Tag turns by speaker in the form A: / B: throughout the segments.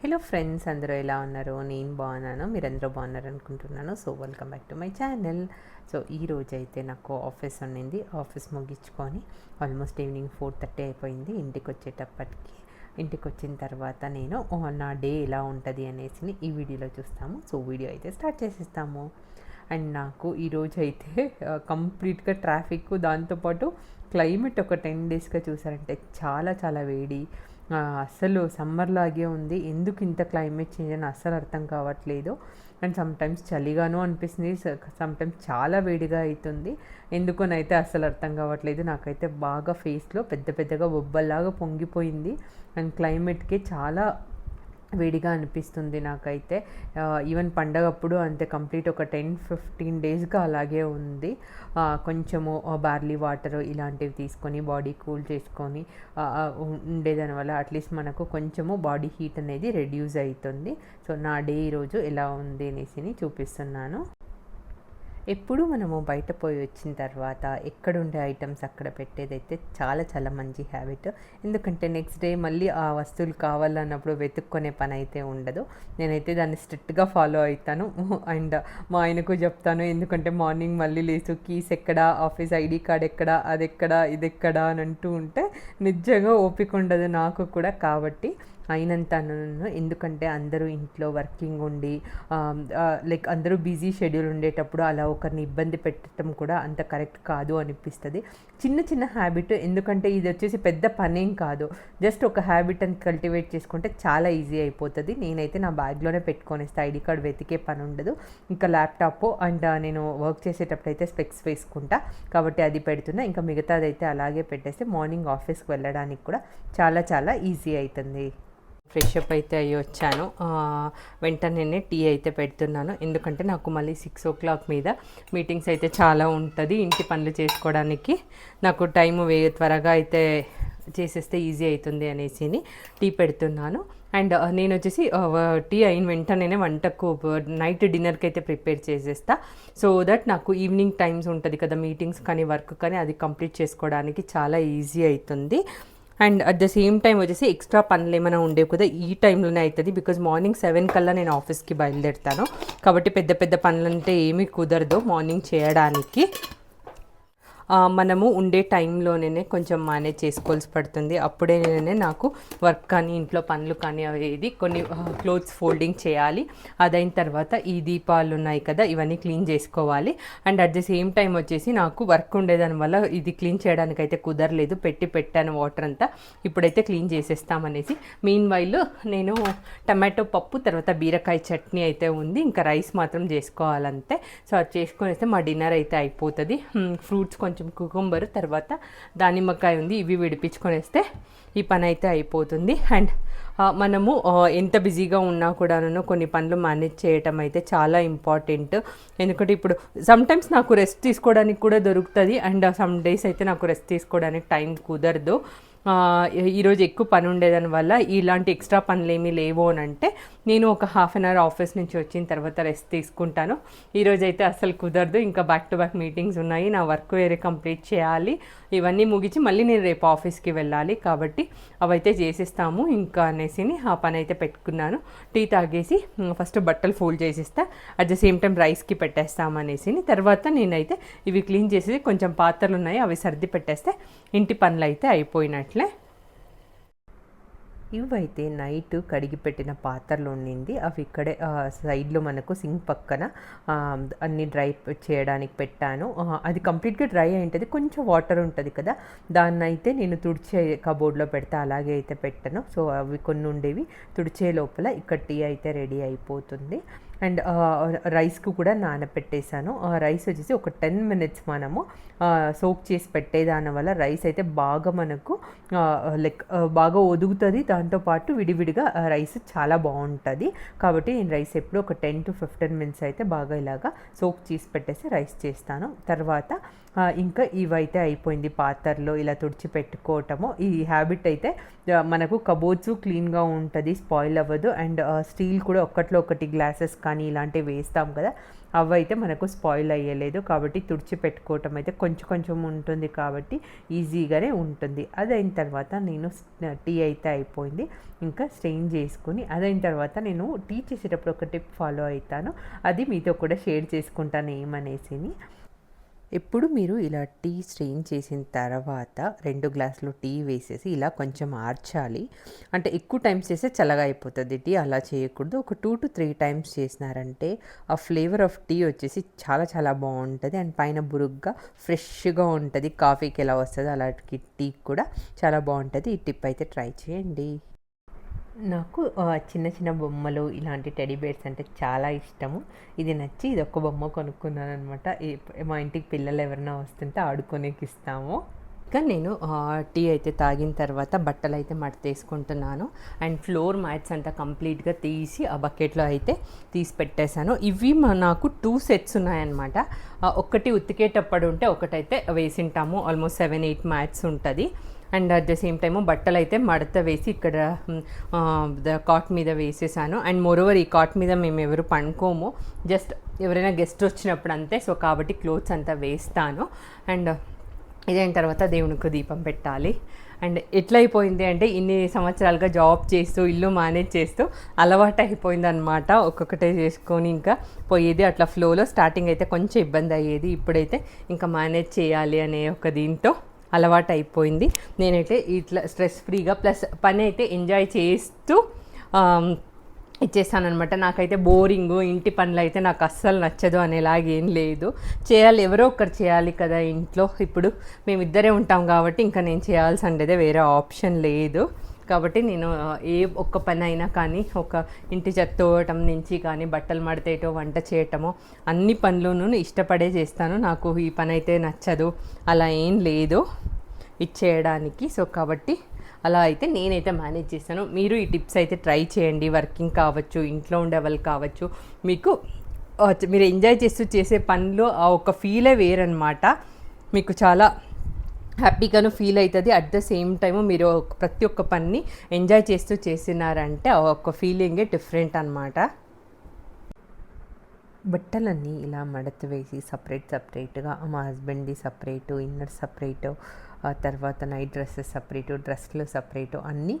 A: Hello friends అందరూ ఎలా ఉన్నారు? నేను బాగున్నాను మీరందరూ బాగున్నారు అనుకుంటున్నాను. So welcome back to my channel so ఈ రోజు అయితే నాకు ఆఫీస్ ఉండింది. ఆఫీస్ ముగించుకొని ఆల్మోస్ట్ ఈవినింగ్ ఫోర్ థర్టీ అయిపోయింది. ఇంటికి వచ్చేటప్పటికి ఇంటికి వచ్చిన తర్వాత నేను నా డే ఎలా ఉంటుంది? అనేసి ఈ వీడియోలో చూస్తాము. సో వీడియో అయితే స్టార్ట్ చేసేస్తాము. అండ్ నాకు ఈరోజు అయితే కంప్లీట్గా ట్రాఫిక్ దాంతోపాటు క్లైమేట్ ఒక టెన్ డేస్గా చూసారంటే చాలా చాలా వేడి. అస్సలు సమ్మర్ లాగే ఉంది. ఎందుకు ఇంత క్లైమేట్ చేంజ్ అని అస్సలు అర్థం కావట్లేదు. అండ్ సమ్టైమ్స్ చలిగాను అనిపిస్తుంది. సమ్టైమ్స్ చాలా వేడిగా అవుతుంది ఎందుకునైతే అస్సలు అర్థం కావట్లేదు. నాకైతే బాగా ఫేస్లో పెద్ద పెద్దగా బొబ్బల్లాగా పొంగిపోయింది. అండ్ క్లైమేట్కి చాలా వేడిగా అనిపిస్తుంది నాకైతే. ఈవెన్ పండగప్పుడు అంతే కంప్లీట్ ఒక టెన్ ఫిఫ్టీన్ డేస్గా అలాగే ఉంది. కొంచెము బార్లీ వాటర్ ఇలాంటివి తీసుకొని బాడీ కూల్ చేసుకొని ఉండేదాని వల్ల అట్లీస్ట్ మనకు కొంచెము బాడీ హీట్ అనేది రెడ్యూస్ అవుతుంది సో నా డే ఈరోజు ఎలా ఉంది అనేసి చూపిస్తున్నాను. ఎప్పుడు మనము బయట పోయి వచ్చిన తర్వాత ఎక్కడ ఉండే ఐటమ్స్ అక్కడ పెట్టేదైతే చాలా చాలా మంచి హ్యాబిట్. ఎందుకంటే నెక్స్ట్ డే మళ్ళీ ఆ వస్తువులు కావాలన్నప్పుడు వెతుక్కునే పని అయితే ఉండదు. నేనైతే దాన్ని స్ట్రిక్ట్గా ఫాలో అవుతాను. అండ్ మా ఆయనకు చెప్తాను ఎందుకంటే మార్నింగ్ మళ్ళీ లేసు కీస్ ఎక్కడ ఆఫీస్ ఐడి కార్డ్ ఎక్కడ అది ఎక్కడ ఇది ఎక్కడ అని అంటూ ఉంటే నిజంగా ఓపిక ఉండదు నాకు కూడా. కాబట్టి అయినంత ఎందుకంటే అందరూ ఇంట్లో వర్కింగ్ ఉండి లైక్ అందరూ బిజీ షెడ్యూల్ ఉండేటప్పుడు అలా ఒకరిని ఇబ్బంది పెట్టడం కూడా అంత కరెక్ట్ కాదు అనిపిస్తుంది. చిన్న చిన్న హ్యాబిట్ ఎందుకంటే ఇది వచ్చేసి పెద్ద పనేం కాదు. జస్ట్ ఒక హ్యాబిట్ అని కల్టివేట్ చేసుకుంటే చాలా ఈజీ అయిపోతుంది. నేనైతే నా బ్యాగ్లోనే పెట్టుకొనేస్తా ఐడి కార్డ్ వెతికే పని ఉండదు. ఇంకా ల్యాప్టాప్ అండ్ నేను వర్క్ చేసేటప్పుడు అయితే స్పెక్స్ వేసుకుంటా. కాబట్టి అది పెడుతున్నా. ఇంకా మిగతాదైతే అలాగే పెట్టేస్తే మార్నింగ్ ఆఫీస్కి వెళ్ళడానికి కూడా చాలా చాలా ఈజీ అవుతుంది ఫ్రెష్ అప్ అయితే అయ్యి వచ్చాను. వెంటనే టీ అయితే పెడుతున్నాను. ఎందుకంటే నాకు మళ్ళీ సిక్స్ ఓ క్లాక్ మీద మీటింగ్స్ అయితే చాలా ఉంటుంది. ఇంటి పనులు చేసుకోవడానికి నాకు టైం వే త్వరగా అయితే చేసేస్తే ఈజీ అవుతుంది అనేసి టీ పెడుతున్నాను. అండ్ నేను వచ్చేసి టీ అయిన వెంటనే వంటకు నైట్ డిన్నర్కి అయితే ప్రిపేర్ చేసేస్తా. సో దట్ నాకు ఈవినింగ్ టైమ్స్ ఉంటుంది కదా మీటింగ్స్ కానీ వర్క్ కానీ అది కంప్లీట్ చేసుకోవడానికి చాలా ఈజీ అవుతుంది and at the same time వచ్చేసి ఎక్స్ట్రా పనులు ఏమైనా ఉండేవి కదా ఈ టైంలోనే అవుతుంది. బికాజ్ మార్నింగ్ సెవెన్ కల్లా నేను ఆఫీస్కి బయలుదేరుతాను. కాబట్టి పెద్ద పెద్ద పనులు అంటే ఏమీ కుదరదు మార్నింగ్ చేయడానికి. మనము ఉండే టైంలోనే కొంచెం మేనేజ్ చేసుకోవాల్సి పడుతుంది. అప్పుడే నాకు వర్క్ కానీ ఇంట్లో పనులు కానీ అవి కొన్ని క్లోత్స్ ఫోల్డింగ్ చేయాలి. అదైన తర్వాత ఈ దీపాలు ఉన్నాయి కదా ఇవన్నీ క్లీన్ చేసుకోవాలి. And at the same time వచ్చేసి నాకు వర్క్ ఉండేదాని వల్ల ఇది క్లీన్ చేయడానికి అయితే కుదరలేదు. పెట్టి పెట్టాను వాటర్ అంతా. ఇప్పుడైతే క్లీన్ చేసేస్తామనేసి. మీన్ వైల్ నేను టమాటో పప్పు తర్వాత బీరకాయ చట్నీ అయితే ఉంది. ఇంకా రైస్ మాత్రం చేసుకోవాలంతే. సో అది చేసుకొని మా డిన్నర్ అయితే అయిపోతుంది. ఫ్రూట్స్ కొంచెం కొంచెం కుకుంబర్ తర్వాత దానిమ్మకాయ ఉంది ఇవి విడిపించుకొని వేస్తే ఈ పని అయితే అయిపోతుంది. అండ్ మనము ఎంత బిజీగా ఉన్నా కూడాను కొన్ని పనులు మేనేజ్ చేయటం అయితే చాలా ఇంపార్టెంట్. ఎందుకంటే ఇప్పుడు సమ్టైమ్స్ నాకు రెస్ట్ తీసుకోవడానికి కూడా దొరుకుతుంది అండ్ సమ్ డేస్ అయితే నాకు రెస్ట్ తీసుకోవడానికి టైం కుదరదు. ఈరోజు ఎక్కువ పని ఉండేదాని వల్ల ఇలాంటి ఎక్స్ట్రా పనులు ఏమీ లేవు అని అంటే నేను ఒక హాఫ్ అన్ అవర్ ఆఫీస్ నుంచి వచ్చిన తర్వాత రెస్ట్ తీసుకుంటాను. ఈరోజు అయితే అసలు కుదరదు. ఇంకా బ్యాక్ టు బ్యాక్ మీటింగ్స్ ఉన్నాయి. నా వర్క్ వేరే కంప్లీట్ చేయాలి. ఇవన్నీ ముగించి మళ్ళీ నేను రేపు ఆఫీస్కి వెళ్ళాలి కాబట్టి అవైతే చేసేస్తాము. ఇంకా అనేసి ఆ పని అయితే పెట్టుకున్నాను. టీ తాగేసి ఫస్ట్ బట్టలు ఫోల్డ్ చేసేస్తా. అట్ ద సేమ్ టైం రైస్కి పెట్టేస్తామనేసి తర్వాత నేనైతే ఇవి క్లీన్ చేసేసి కొంచెం పాత్రలు ఉన్నాయి అవి సర్ది పెట్టేస్తే ఇంటి పనులు అయితే అయిపోయినట్లే ఇవైతే నైట్ కడిగి పెట్టిన పాత్రలు ఉండింది. అవి ఇక్కడే సైడ్లో మనకు సింక్ పక్కన అన్ని డ్రై చేయడానికి పెట్టాను. అది కంప్లీట్గా డ్రై అయింటుంది కొంచెం వాటర్ ఉంటుంది కదా. దాన్ని అయితే నేను తుడిచే కబోర్డ్లో పెడతా. అలాగే అయితే పెట్టాను. సో అవి కొన్ని ఉండేవి. తుడిచే లోపల ఇక్కడ టీ అయితే రెడీ అయిపోతుంది. అండ్ రైస్కు కూడా నానపెట్టేశాను. ఆ రైస్ వచ్చేసి ఒక టెన్ మినిట్స్ మనము సోక్ చేసి పెట్టేదాని వల్ల రైస్ అయితే బాగా మనకు లైక్ బాగా ఒదుగుతుంది. దాంతోపాటు విడివిడిగా రైస్ చాలా బాగుంటుంది. కాబట్టి నేను రైస్ ఎప్పుడు ఒక టెన్ టు ఫిఫ్టీన్ మినిట్స్ అయితే బాగా ఇలాగా సోక్ చేసి పెట్టేసి రైస్ చేస్తాను. తర్వాత ఇంకా ఇవైతే అయిపోయింది పాత్రలో ఇలా తుడిచి పెట్టుకోవటము. ఈ హ్యాబిట్ అయితే మనకు కబోర్డ్స్ క్లీన్గా ఉంటుంది స్పాయిల్ అవ్వదు. అండ్ స్టీల్ కూడా ఒక్కట్లో ఒకటి గ్లాసెస్ కానీ ఇలాంటివి వేస్తాం కదా అవి అయితే మనకు స్పాయిల్ అయ్యలేదు. కాబట్టి తుడిచి పెట్టుకోవటం అయితే కొంచెం కొంచెం ఉంటుంది కాబట్టి ఈజీగానే ఉంటుంది. అదైన తర్వాత నేను టీ అయితే అయిపోయింది. ఇంకా స్ట్రెయిన్ చేసుకుని అదైన తర్వాత నేను టీ చేసేటప్పుడు ఒక టిప్ ఫాలో అవుతాను. అది మీతో కూడా షేర్ చేసుకుంటాను ఏమనేసి ఎప్పుడు మీరు ఇలా టీ స్ట్రెయిన్ చేసిన తర్వాత రెండు గ్లాసులు టీ వేసేసి ఇలా కొంచెం ఆర్చాలి. అంటే ఎక్కువ టైమ్స్ చేస్తే చల్లగా అయిపోతుంది టీ అలా చేయకూడదు. ఒక టూ టు త్రీ టైమ్స్ చేసినారంటే ఆ ఫ్లేవర్ ఆఫ్ టీ వచ్చేసి చాలా చాలా బాగుంటుంది. అండ్ పైన బురుగ్గా ఫ్రెష్గా ఉంటుంది. కాఫీకి ఎలా వస్తుందో అలాంటి టీ కూడా చాలా బాగుంటుంది. ఈ టిప్ అయితే ట్రై చేయండి. నాకు చిన్న చిన్న బొమ్మలు ఇలాంటి టెడీ బేర్స్ అంటే చాలా ఇష్టము. ఇది నచ్చి ఇది ఒక్క బొమ్మ కొనుక్కున్నాను అనమాట మా ఇంటికి పిల్లలు ఎవరైనా వస్తుంటే ఆడుకోనేకి ఇస్తాము. ఇంకా నేను టీ అయితే తాగిన తర్వాత బట్టలు అయితే మడతేసుకుంటున్నాను. అండ్ ఫ్లోర్ మ్యాట్స్ అంతా కంప్లీట్గా తీసి ఆ బకెట్లో అయితే తీసి పెట్టేశాను. ఇవి మా- నాకు టూ సెట్స్ ఉన్నాయన్నమాట. ఒకటి ఉతికేటప్పుడు ఉంటే ఒకటైతే వేసింటాము. ఆల్మోస్ట్ సెవెన్ ఎయిట్ మ్యాట్స్ ఉంటుంది. And at the same time బట్టలు అయితే మడత వేసి ఇక్కడ ద కాట్ మీద వేసేసాను. అండ్ మోరోవర్ ఈ కాట్ మీద మేము ఎవరు పండుకోము జస్ట్ ఎవరైనా గెస్ట్ వచ్చినప్పుడు అంతే. సో కాబట్టి క్లోత్స్ అంతా వేస్తాను. అండ్ ఇదైన తర్వాత దేవునికి దీపం పెట్టాలి. అండ్ ఎట్లా అయిపోయింది అంటే ఇన్ని సంవత్సరాలుగా జాబ్ చేస్తూ ఇల్లు మేనేజ్ చేస్తూ అలవాటు అయిపోయింది అనమాట ఒక్కొక్కటే చేసుకొని ఇంకా పోయేది. అట్లా ఫ్లోలో స్టార్టింగ్ అయితే కొంచెం ఇబ్బంది అయ్యేది ఇప్పుడైతే ఇంకా మేనేజ్ చేయాలి అనే ఒక దీంతో అలవాటు అయిపోయింది నేనైతే ఇట్లా స్ట్రెస్ ఫ్రీగా ప్లస్ పని అయితే ఎంజాయ్ చేస్తూ ఇచ్చేస్తానమాట నాకైతే బోరింగ్ ఇంటి పనులు అయితే నాకు అస్సలు నచ్చదు అనేలాగేం లేదు. చేయాలి ఎవరో ఒకరు చేయాలి కదా ఇంట్లో. ఇప్పుడు మేమిద్దరే ఉంటాం కాబట్టి ఇంకా నేను చేయాల్సి ఉండేదే వేరే ఆప్షన్ లేదు. కాబట్టి నేను ఏ ఒక్క పని అయినా కానీ ఒక ఇంటి చెత్తవటం నుంచి కానీ బట్టలు మడతేయటం వంట చేయటమో అన్ని పనులను ఇష్టపడే చేస్తాను. నాకు ఈ పని అయితే నచ్చదు. అలా ఏం లేదు ఇచ్చేయడానికి. సో కాబట్టి అలా అయితే నేనైతే మేనేజ్ చేస్తాను. మీరు ఈ టిప్స్ అయితే ట్రై చేయండి. వర్కింగ్ కావచ్చు ఇంట్లో ఉండే వాళ్ళు కావచ్చు. మీకు మీరు ఎంజాయ్ చేస్తూ చేసే పనిలో ఆ ఒక ఫీలే వేరనమాట మీకు చాలా హ్యాపీగాను ఫీల్ అవుతుంది. అట్ ద సేమ్ టైము మీరు ప్రతి ఒక్క పనిని ఎంజాయ్ చేస్తూ చేసినారంటే ఆ ఒక్క ఫీలింగే డిఫరెంట్ అనమాట బట్టలన్నీ ఇలా మడత వేసి సపరేట్ సపరేట్గా మా హస్బెండ్ది సపరేటు ఇన్నర్ సపరేటు తర్వాత నైట్ డ్రెస్సెస్ సపరేటు డ్రెస్లు సపరేటు అన్నీ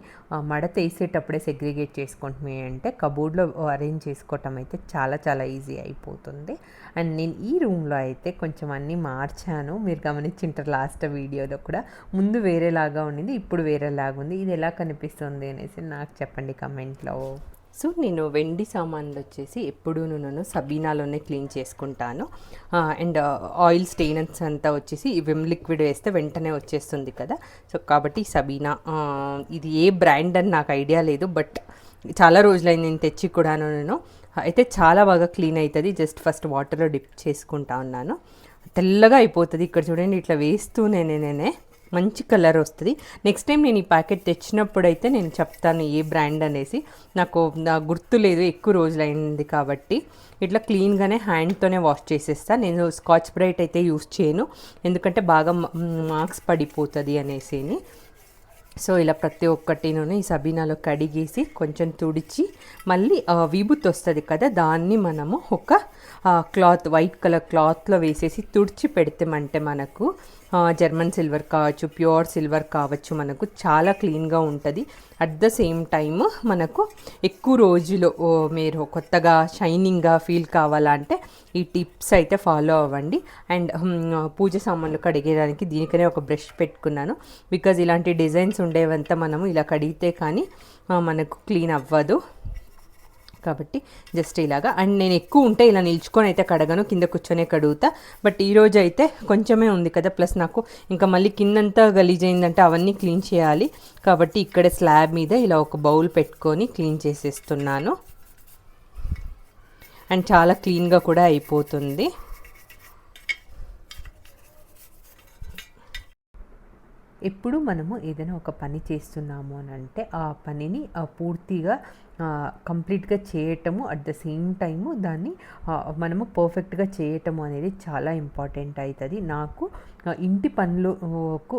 A: మడత వేసేటప్పుడే సెగ్రిగేట్ చేసుకుంటున్నాయి అంటే కబోర్డ్లో అరేంజ్ చేసుకోవటం అయితే చాలా చాలా ఈజీ అయిపోతుంది. అండ్ నేను ఈ రూమ్లో అయితే కొంచెం అన్నీ మార్చాను. మీరు గమనించింటారు లాస్ట్ వీడియోలో కూడా ముందు వేరేలాగా ఉండింది ఇప్పుడు వేరేలాగా ఉంది ఇది ఎలా కనిపిస్తుంది అనేసి నాకు చెప్పండి కమెంట్లో. సో నేను వెండి సామాన్లు వచ్చేసి ఎప్పుడూ నేను సబీనాలోనే క్లీన్ చేసుకుంటాను. అండ్ ఆయిల్ స్టెయినర్స్ అంతా వచ్చేసి విమ్ లిక్విడ్ వేస్తే వెంటనే వచ్చేస్తుంది కదా. సో కాబట్టి సబీనా ఇది ఏ బ్రాండ్ అని నాకు ఐడియా లేదు బట్ చాలా రోజులైంది నేను తెచ్చి కూడాను నేను. అయితే చాలా బాగా క్లీన్ అవుతుంది జస్ట్ ఫస్ట్ వాటర్లో డిప్ చేసుకుంటా ఉన్నాను. తెల్లగా అయిపోతుంది ఇక్కడ చూడండి ఇట్లా వేస్తూనే నేనే. మంచి కలర్ వస్తుంది. నెక్స్ట్ టైం నేను ఈ ప్యాకెట్ తెచ్చినప్పుడు అయితే నేను చెప్తాను ఏ బ్రాండ్ అనేసి. నాకు నా గుర్తు లేదు ఎక్కువ రోజులైంది కాబట్టి. ఇట్లా క్లీన్గానే హ్యాండ్తోనే వాష్ చేసేస్తాను నేను స్కాచ్ బ్రైట్ అయితే యూస్ చేయను. ఎందుకంటే బాగా మార్క్స్ పడిపోతుంది అనేసి సో ఇలా ప్రతి ఒక్కటిను ఈ సబీనాలో కడిగేసి కొంచెం తుడిచి మళ్ళీ విభూత్ వస్తుంది కదా దాన్ని మనము ఒక క్లాత్ వైట్ కలర్ క్లాత్లో వేసేసి తుడిచి పెడితేమంటే మనకు జర్మన్ సిల్వర్ కావచ్చు ప్యూర్ సిల్వర్ కావచ్చు మనకు చాలా క్లీన్గా ఉంటుంది. అట్ ద సేమ్ టైమ్ మనకు ఎక్కువ రోజులు మీరు కొత్తగా షైనింగ్గా ఫీల్ కావాలంటే ఈ టిప్స్ అయితే ఫాలో అవ్వండి. అండ్ పూజ సామాన్లు కడిగేదానికి దీనికనే ఒక బ్రష్ పెట్టుకున్నాను. బికాజ్ ఇలాంటి డిజైన్స్ ఉండేవంతా మనము ఇలా కడిగితే కానీ మనకు క్లీన్ అవ్వదు. కాబట్టి జస్ట్ ఇలాగా. అండ్ నేను ఎక్కువ ఉంటే ఇలా నిల్చుకొని అయితే కడగను కింద కూర్చొనే కడుగుతా. బట్ ఈరోజు అయితే కొంచెమే ఉంది కదా ప్లస్ నాకు ఇంకా మళ్ళీ కిందంతా గలీజ్ అయిందంటే అవన్నీ క్లీన్ చేయాలి. కాబట్టి ఇక్కడ స్లాబ్ మీద ఇలా ఒక బౌల్ పెట్టుకొని క్లీన్ చేసేస్తున్నాను. అండ్ చాలా క్లీన్గా కూడా అయిపోతుంది. ఎప్పుడు మనము ఏదైనా ఒక పని చేస్తున్నాము అని అంటే ఆ పనిని పూర్తిగా కంప్లీట్గా చేయటము అట్ ద సేమ్ టైము దాన్ని మనము పర్ఫెక్ట్గా చేయటము అనేది చాలా ఇంపార్టెంట్ అవుతుంది నాకు ఇంటి పనులకు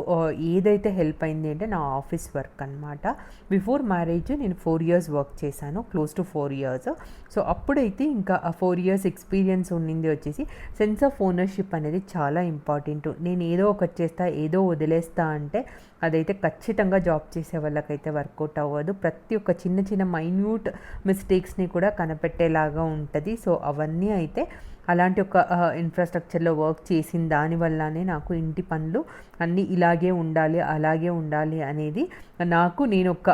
A: ఏదైతే హెల్ప్ అయింది అంటే నా ఆఫీస్ వర్క్ అనమాట బిఫోర్ మ్యారేజ్ నేను ఫోర్ ఇయర్స్ వర్క్ చేశాను close to four years. So అప్పుడైతే ఇంకా ఆ ఫోర్ ఇయర్స్ ఎక్స్పీరియన్స్ ఉండింది వచ్చేసి సెన్స్ ఆఫ్ ఓనర్షిప్ అనేది చాలా ఇంపార్టెంట్. నేను ఏదో ఒకటి చేస్తా ఏదో వదిలేస్తా అంటే అదైతే ఖచ్చితంగా జాబ్ చేసే వాళ్ళకైతే వర్కౌట్ అవ్వదు. ప్రతి ఒక్క చిన్న చిన్న మైన్యూట్ మిస్టేక్స్ని కూడా కనిపెట్టేలాగా ఉంటుంది. సో అవన్నీ అయితే అలాంటి ఒక ఇన్ఫ్రాస్ట్రక్చర్లో వర్క్ చేసిన దానివల్లనే నాకు ఇంటి పనులు అన్నీ ఇలాగే ఉండాలి అలాగే ఉండాలి అనేది నాకు నేను ఒక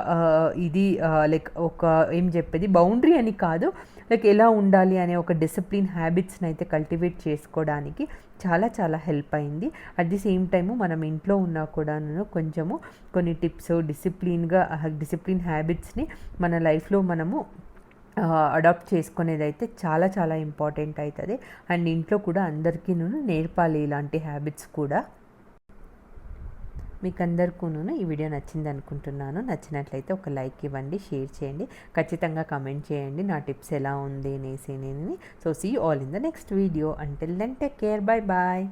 A: ఇది లైక్ ఒక ఏం చెప్పేది? బౌండరీ అని కాదు. లైక్ ఎలా ఉండాలి అనే ఒక డిసిప్లిన్ హ్యాబిట్స్ని అయితే కల్టివేట్ చేసుకోవడానికి చాలా చాలా హెల్ప్ అయింది. అట్ ది సేమ్ టైము మనం ఇంట్లో ఉన్నా కూడా కొంచెము కొన్ని టిప్స్ డిసిప్లిన్గా డిసిప్లిన్ హ్యాబిట్స్ని మన లైఫ్లో మనము అడాప్ట్ చేసుకునేది అయితే చాలా చాలా ఇంపార్టెంట్ అవుతుంది అండ్ ఇంట్లో కూడా అందరికీ నేర్పాలి ఇలాంటి హ్యాబిట్స్ కూడా. మీకు అందరికీను ఈ వీడియో నచ్చింది అనుకుంటున్నాను నచ్చినట్లయితే ఒక లైక్ ఇవ్వండి షేర్ చేయండి. ఖచ్చితంగా కమెంట్ చేయండి. నా టిప్స్ ఎలా ఉంది అనేసి నేను so see all in the next video until then take care bye bye